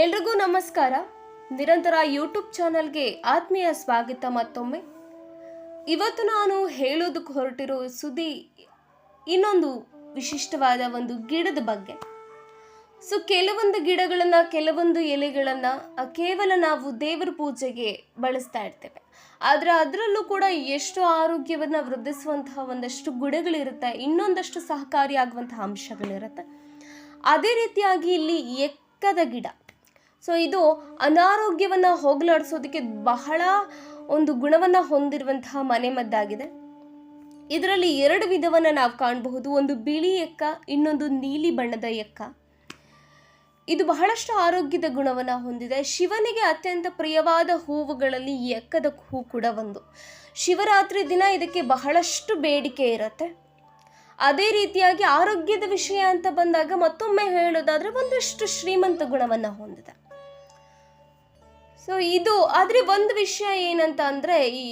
ಎಲ್ರಿಗೂ ನಮಸ್ಕಾರ. ನಿರಂತರ ಯೂಟ್ಯೂಬ್ ಚಾನಲ್ಗೆ ಆತ್ಮೀಯ ಸ್ವಾಗತ ಮತ್ತೊಮ್ಮೆ. ಇವತ್ತು ನಾನು ಹೇಳೋದಕ್ಕೆ ಹೊರಟಿರೋ ಸುದ್ದಿ ಇನ್ನೊಂದು ವಿಶಿಷ್ಟವಾದ ಒಂದು ಗಿಡದ ಬಗ್ಗೆ. ಸೊ ಕೆಲವೊಂದು ಗಿಡಗಳನ್ನು, ಕೆಲವೊಂದು ಎಲೆಗಳನ್ನು ಕೇವಲ ನಾವು ದೇವರ ಪೂಜೆಗೆ ಬಳಸ್ತಾ ಇರ್ತೇವೆ. ಆದರೆ ಅದರಲ್ಲೂ ಕೂಡ ಎಷ್ಟು ಆರೋಗ್ಯವನ್ನು ವೃದ್ಧಿಸುವಂತಹ ಒಂದಷ್ಟು ಗುಣಗಳಿರುತ್ತೆ, ಇನ್ನೊಂದಷ್ಟು ಸಹಕಾರಿಯಾಗುವಂತಹ ಅಂಶಗಳಿರುತ್ತೆ. ಅದೇ ರೀತಿಯಾಗಿ ಇಲ್ಲಿ ಎಕ್ಕದ ಗಿಡ. ಸೊ ಇದು ಅನಾರೋಗ್ಯವನ್ನು ಹೋಗಲಾಡಿಸೋದಕ್ಕೆ ಬಹಳ ಒಂದು ಗುಣವನ್ನು ಹೊಂದಿರುವಂತಹ ಮನೆಮದ್ದಾಗಿದೆ ಇದರಲ್ಲಿ ಎರಡು ವಿಧವನ್ನು ನಾವು ಕಾಣಬಹುದು. ಒಂದು ಬಿಳಿ ಎಕ್ಕ, ಇನ್ನೊಂದು ನೀಲಿ ಬಣ್ಣದ ಎಕ್ಕ. ಇದು ಬಹಳಷ್ಟು ಆರೋಗ್ಯದ ಗುಣವನ್ನು ಹೊಂದಿದೆ. ಶಿವನಿಗೆ ಅತ್ಯಂತ ಪ್ರಿಯವಾದ ಹೂವುಗಳಲ್ಲಿ ಈ ಎಕ್ಕದ ಹೂ ಕೂಡ ಒಂದು. ಶಿವರಾತ್ರಿ ದಿನ ಇದಕ್ಕೆ ಬಹಳಷ್ಟು ಬೇಡಿಕೆ ಇರುತ್ತೆ. ಅದೇ ರೀತಿಯಾಗಿ ಆರೋಗ್ಯದ ವಿಷಯ ಅಂತ ಬಂದಾಗ ಮತ್ತೊಮ್ಮೆ ಹೇಳೋದಾದರೆ ಒಂದಷ್ಟು ಶ್ರೀಮಂತ ಗುಣವನ್ನು ಹೊಂದಿದೆ. ಸೊ ಇದು, ಆದರೆ ಒಂದು ವಿಷಯ ಏನಂತ ಅಂದರೆ ಈ,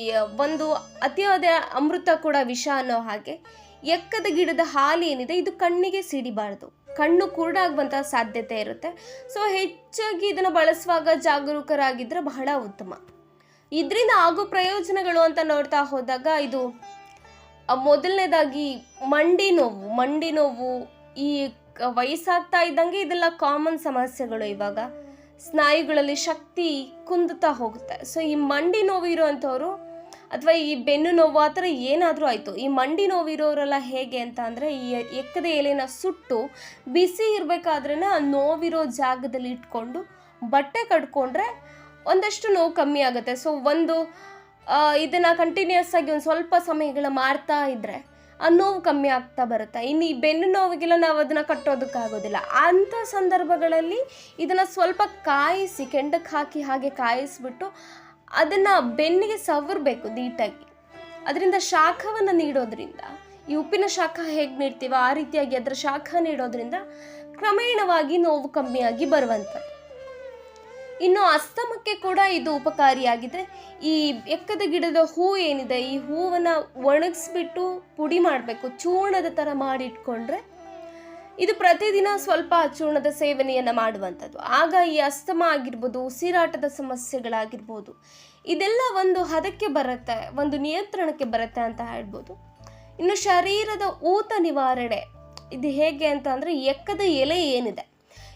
ಒಂದು ಅತಿಯಾದ ಅಮೃತ ಕೂಡ ವಿಷ ಅನ್ನೋ ಹಾಗೆ, ಎಕ್ಕದ ಗಿಡದ ಹಾಲು ಏನಿದೆ, ಇದು ಕಣ್ಣಿಗೆ ಸಿಡಿಬಾರ್ದು. ಕಣ್ಣು ಕುರುಡಾಗುವಂತಹ ಸಾಧ್ಯತೆ ಇರುತ್ತೆ. ಸೊ ಹೆಚ್ಚಾಗಿ ಇದನ್ನು ಬಳಸುವಾಗ ಜಾಗರೂಕರಾಗಿದ್ದರೆ ಬಹಳ ಉತ್ತಮ. ಇದರಿಂದ ಆಗೋ ಪ್ರಯೋಜನಗಳು ಅಂತ ನೋಡ್ತಾ ಹೋದಾಗ, ಇದು ಮೊದಲನೇದಾಗಿ ಮಂಡಿ ನೋವು. ಮಂಡಿ ನೋವು ಈ ವಯಸ್ಸಾಗ್ತಾ ಇದ್ದಂಗೆ ಇದೆಲ್ಲ ಕಾಮನ್ ಸಮಸ್ಯೆಗಳು ಇವಾಗ. ಸ್ನಾಯುಗಳಲ್ಲಿ ಶಕ್ತಿ ಕುಂದುತ್ತಾ ಹೋಗುತ್ತೆ. ಸೊ ಈ ಮಂಡಿ ನೋವು ಇರೋವಂಥವ್ರು ಅಥವಾ ಈ ಬೆನ್ನು ನೋವು ಆ ಥರ ಏನಾದರೂ ಆಯಿತು, ಈ ಮಂಡಿ ನೋವು ಇರೋರೆಲ್ಲ ಹೇಗೆ ಅಂತ ಅಂದರೆ, ಈ ಎಕ್ಕದ ಎಲೆನ ಸುಟ್ಟು ಬಿಸಿ ಇರಬೇಕಾದ್ರೆ ಆ ನೋವಿರೋ ಜಾಗದಲ್ಲಿ ಇಟ್ಕೊಂಡು ಬಟ್ಟೆ ಕಟ್ಕೊಂಡ್ರೆ ಒಂದಷ್ಟು ನೋವು ಕಮ್ಮಿ ಆಗುತ್ತೆ. ಸೊ ಒಂದು ಇದನ್ನು ಕಂಟಿನ್ಯೂಸ್ ಆಗಿ ಒಂದು ಸ್ವಲ್ಪ ಸಮಯಗಳ ಮಾಡ್ತಾ ಇದ್ರೆ ಆ ನೋವು ಕಮ್ಮಿ ಆಗ್ತಾ ಬರುತ್ತೆ. ಇನ್ನು ಈ ಬೆನ್ನು ನೋವಿಗೆಲ್ಲ ನಾವು ಅದನ್ನು ಕಟ್ಟೋದಕ್ಕಾಗೋದಿಲ್ಲ. ಅಂಥ ಸಂದರ್ಭಗಳಲ್ಲಿ ಇದನ್ನು ಸ್ವಲ್ಪ ಕಾಯಿಸಿ ಕೆಂಡಕ್ಕೆ ಹಾಕಿ ಹಾಗೆ ಕಾಯಿಸಿಬಿಟ್ಟು ಅದನ್ನು ಬೆನ್ನಿಗೆ ಸವರಬೇಕು ನೀಟಾಗಿ. ಅದರಿಂದ ಶಾಖವನ್ನು ನೀಡೋದ್ರಿಂದ, ಈ ಉಪ್ಪಿನ ಶಾಖ ಹೇಗೆ ನೀಡ್ತೀವೋ ಆ ರೀತಿಯಾಗಿ ಅದರ ಶಾಖ ನೀಡೋದ್ರಿಂದ ಕ್ರಮೇಣವಾಗಿ ನೋವು ಕಮ್ಮಿಯಾಗಿ ಬರುವಂಥದ್ದು. ಇನ್ನು ಅಸ್ತಮಕ್ಕೆ ಕೂಡ ಇದು ಉಪಕಾರಿಯಾಗಿದೆ ಈ ಎಕ್ಕದ ಗಿಡದ ಹೂ ಏನಿದೆ, ಈ ಹೂವನ್ನು ಒಣಗಿಸ್ಬಿಟ್ಟು ಪುಡಿ ಮಾಡಬೇಕು, ಚೂರ್ಣದ ಥರ ಮಾಡಿಟ್ಕೊಂಡ್ರೆ ಇದು ಪ್ರತಿದಿನ ಸ್ವಲ್ಪ ಚೂರ್ಣದ ಸೇವನೆಯನ್ನು ಮಾಡುವಂಥದ್ದು. ಆಗ ಈ ಅಸ್ತಮ ಆಗಿರ್ಬೋದು, ಉಸಿರಾಟದ ಸಮಸ್ಯೆಗಳಾಗಿರ್ಬೋದು, ಇದೆಲ್ಲ ಒಂದು ಹದಕ್ಕೆ ಬರುತ್ತೆ, ಒಂದು ನಿಯಂತ್ರಣಕ್ಕೆ ಬರುತ್ತೆ ಅಂತ ಹೇಳ್ಬೋದು. ಇನ್ನು ಶರೀರದ ಊತ ನಿವಾರಣೆ, ಇದು ಹೇಗೆ ಅಂತ ಅಂದರೆ ಎಕ್ಕದ ಎಲೆ ಏನಿದೆ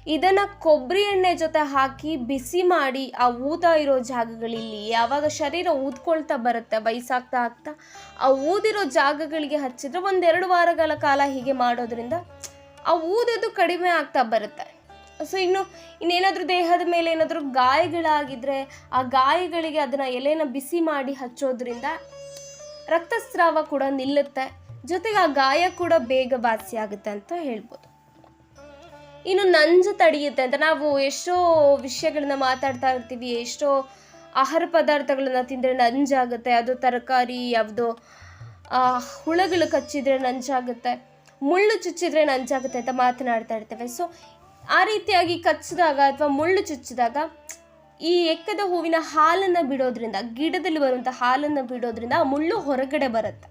ಇದನ್ನ ಕೊಬ್ಬರಿ ಎಣ್ಣೆ ಜೊತೆ ಹಾಕಿ ಬಿಸಿ ಮಾಡಿ ಆ ಊತ ಇರೋ ಜಾಗಗಳಲ್ಲಿ ಯಾವಾಗ ಶರೀರ ಊದ್ಕೊಳ್ತಾ ಬರುತ್ತೆ ವಯಸ್ಸಾಗ್ತಾ ಆಗ್ತಾ ಆ ಊದಿರೋ ಜಾಗಗಳಿಗೆ ಹಚ್ಚಿದ್ರೆ ಒಂದೆರಡು ವಾರಗಳ ಕಾಲ ಹೀಗೆ ಮಾಡೋದ್ರಿಂದ ಆ ಊದೋದು ಕಡಿಮೆ ಆಗ್ತಾ ಬರುತ್ತೆ. ಸೊ ಇನ್ನು ಇನ್ನೇನಾದರೂ ದೇಹದ ಮೇಲೆ ಏನಾದರೂ ಗಾಯಗಳಾಗಿದ್ರೆ ಆ ಗಾಯಗಳಿಗೆ ಅದನ್ನು ಎಲೆನ ಬಿಸಿ ಮಾಡಿ ಹಚ್ಚೋದ್ರಿಂದ ರಕ್ತಸ್ರಾವ ಕೂಡ ನಿಲ್ಲುತ್ತೆ. ಜೊತೆಗೆ ಆ ಗಾಯ ಕೂಡ ಬೇಗ ವಾಸಿ ಆಗುತ್ತೆ ಅಂತ ಹೇಳ್ಬೋದು. ಇನ್ನು ನಂಜು ತಡೆಯುತ್ತೆ ಅಂತ. ನಾವು ಎಷ್ಟೋ ವಿಷಯಗಳನ್ನ ಮಾತಾಡ್ತಾ ಇರ್ತೀವಿ, ಎಷ್ಟೋ ಆಹಾರ ಪದಾರ್ಥಗಳನ್ನ ತಿಂದರೆ ನಂಜಾಗುತ್ತೆ. ಅದು ತರಕಾರಿ, ಯಾವುದೋ ಹುಳಗಳು ಕಚ್ಚಿದ್ರೆ ನಂಜಾಗುತ್ತೆ. ಮುಳ್ಳು ಚುಚ್ಚಿದ್ರೆ ನಂಜಾಗುತ್ತೆ ಅಂತ ಮಾತನಾಡ್ತಾ ಇರ್ತೇವೆ. ಸೊ ಆ ರೀತಿಯಾಗಿ ಕಚ್ಚಿದಾಗ ಅಥವಾ ಮುಳ್ಳು ಚುಚ್ಚಿದಾಗ ಈ ಎಕ್ಕದ ಹೂವಿನ ಹಾಲನ್ನು ಬಿಡೋದ್ರಿಂದ, ಗಿಡದಲ್ಲಿ ಬರುವಂಥ ಹಾಲನ್ನು ಬಿಡೋದ್ರಿಂದ ಮುಳ್ಳು ಹೊರಗಡೆ ಬರುತ್ತೆ.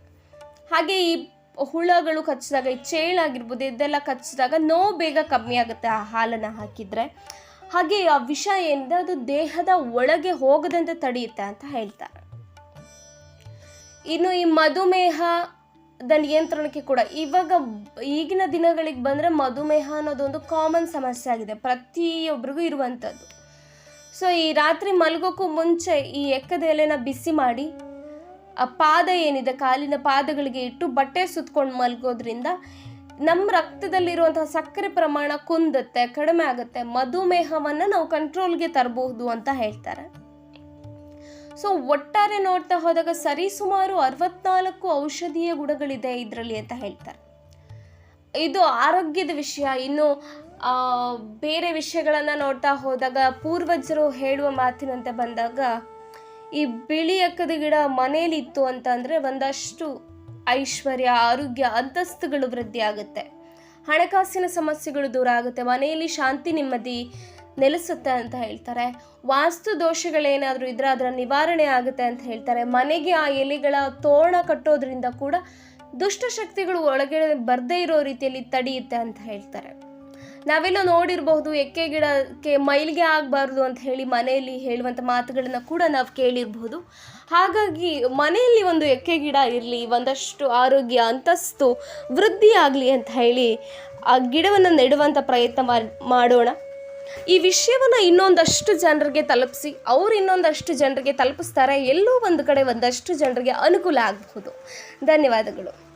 ಹಾಗೆ ಈ ಹುಳಗಳು ಕಚ್ಚಿದಾಗ, ಈ ಚೇಳಾಗಿರ್ಬೋದು ಇದೆಲ್ಲ ಕಚ್ಚಿದಾಗ ನೋವು ಬೇಗ ಕಮ್ಮಿ ಆಗುತ್ತೆ ಆ ಹಾಲನ್ನು ಹಾಕಿದರೆ. ಹಾಗೆ ಆ ವಿಷ ಏನಿದೆ, ಅದು ದೇಹದ ಒಳಗೆ ಹೋಗದಂತೆ ತಡೆಯುತ್ತೆ ಅಂತ ಹೇಳ್ತಾರೆ. ಇನ್ನು ಈ ಮಧುಮೇಹದ ನಿಯಂತ್ರಣಕ್ಕೆ ಕೂಡ ಇವಾಗ ಈಗಿನ ದಿನಗಳಿಗೆ ಬಂದರೆ ಮಧುಮೇಹ ಅನ್ನೋದೊಂದು ಕಾಮನ್ ಸಮಸ್ಯೆ ಆಗಿದೆ ಪ್ರತಿಯೊಬ್ಬರಿಗೂ ಇರುವಂಥದ್ದು. ಸೊ ಈ ರಾತ್ರಿ ಮಲಗೋಕ್ಕೂ ಮುಂಚೆ ಈ ಎಕ್ಕದ ಎಲೆನ ಬಿಸಿ ಮಾಡಿ ಆ ಪಾದ ಏನಿದೆ, ಕಾಲಿನ ಪಾದಗಳಿಗೆ ಇಟ್ಟು ಬಟ್ಟೆ ಸುತ್ಕೊಂಡು ಮಲಗೋದ್ರಿಂದ ನಮ್ಮ ರಕ್ತದಲ್ಲಿರುವಂತಹ ಸಕ್ಕರೆ ಪ್ರಮಾಣ ಕುಂದುತ್ತೆ, ಕಡಿಮೆ ಆಗುತ್ತೆ, ಮಧುಮೇಹವನ್ನು ನಾವು ಕಂಟ್ರೋಲ್ಗೆ ತರಬಹುದು ಅಂತ ಹೇಳ್ತಾರೆ. ಸೊ ಒಟ್ಟಾರೆ ನೋಡ್ತಾ ಹೋದಾಗ ಸರಿಸುಮಾರು ಅರವತ್ನಾಲ್ಕು ಔಷಧೀಯ ಗುಣಗಳಿದೆ ಇದರಲ್ಲಿ ಅಂತ ಹೇಳ್ತಾರೆ. ಇದು ಆರೋಗ್ಯದ ವಿಷಯ, ಇನ್ನು ಬೇರೆ ವಿಷಯಗಳನ್ನು ನೋಡ್ತಾ ಹೋದಾಗ ಪೂರ್ವಜರು ಹೇಳುವ ಮಾತಿನಂತೆ ಬಂದಾಗ ಈ ಬಿಳಿ ಅಕ್ಕದ ಗಿಡ ಮನೇಲಿತ್ತು ಅಂತಂದರೆ ಒಂದಷ್ಟು ಐಶ್ವರ್ಯ, ಆರೋಗ್ಯ ಅಂತಸ್ತುಗಳು ವೃದ್ಧಿ ಆಗುತ್ತೆ. ಹಣಕಾಸಿನ ಸಮಸ್ಯೆಗಳು ದೂರ ಆಗುತ್ತೆ. ಮನೆಯಲ್ಲಿ ಶಾಂತಿ ನೆಮ್ಮದಿ ನೆಲೆಸುತ್ತೆ ಅಂತ ಹೇಳ್ತಾರೆ. ವಾಸ್ತು ದೋಷಗಳೇನಾದರೂ ಇದ್ರೆ ಅದರ ನಿವಾರಣೆ ಆಗುತ್ತೆ ಅಂತ ಹೇಳ್ತಾರೆ. ಮನೆಗೆ ಆ ಎಲೆಗಳ ತೋರಣ ಕಟ್ಟೋದ್ರಿಂದ ಕೂಡ ದುಷ್ಟಶಕ್ತಿಗಳು ಒಳಗಡೆ ಬರದೇ ಇರೋ ರೀತಿಯಲ್ಲಿ ತಡೆಯುತ್ತೆ ಅಂತ ಹೇಳ್ತಾರೆ. ನಾವೆಲ್ಲ ನೋಡಿರಬಹುದು ಎಕ್ಕೆ ಗಿಡಕ್ಕೆ ಮೈಲಿಗೆ ಆಗಬಾರ್ದು ಅಂತ ಹೇಳಿ ಮನೆಯಲ್ಲಿ ಹೇಳುವಂಥ ಮಾತುಗಳನ್ನು ಕೂಡ ನಾವು ಕೇಳಿರಬಹುದು. ಹಾಗಾಗಿ ಮನೆಯಲ್ಲಿ ಒಂದು ಎಕ್ಕೆ ಗಿಡ ಇರಲಿ, ಒಂದಷ್ಟು ಆರೋಗ್ಯ, ಅಂತಸ್ತು, ವೃದ್ಧಿ ಆಗಲಿ ಅಂತ ಹೇಳಿ ಆ ಗಿಡವನ್ನು ನೆಡುವಂಥ ಪ್ರಯತ್ನ ಮಾಡ್- ಮಾಡೋಣ. ಈ ವಿಷಯವನ್ನು ಇನ್ನೊಂದಷ್ಟು ಜನರಿಗೆ ತಲುಪಿಸಿ, ಅವ್ರು ಇನ್ನೊಂದಷ್ಟು ಜನರಿಗೆ ತಲುಪಿಸ್ತಾರೆ, ಎಲ್ಲೋ ಒಂದು ಕಡೆ ಒಂದಷ್ಟು ಜನರಿಗೆ ಅನುಕೂಲ ಆಗಬಹುದು. ಧನ್ಯವಾದಗಳು.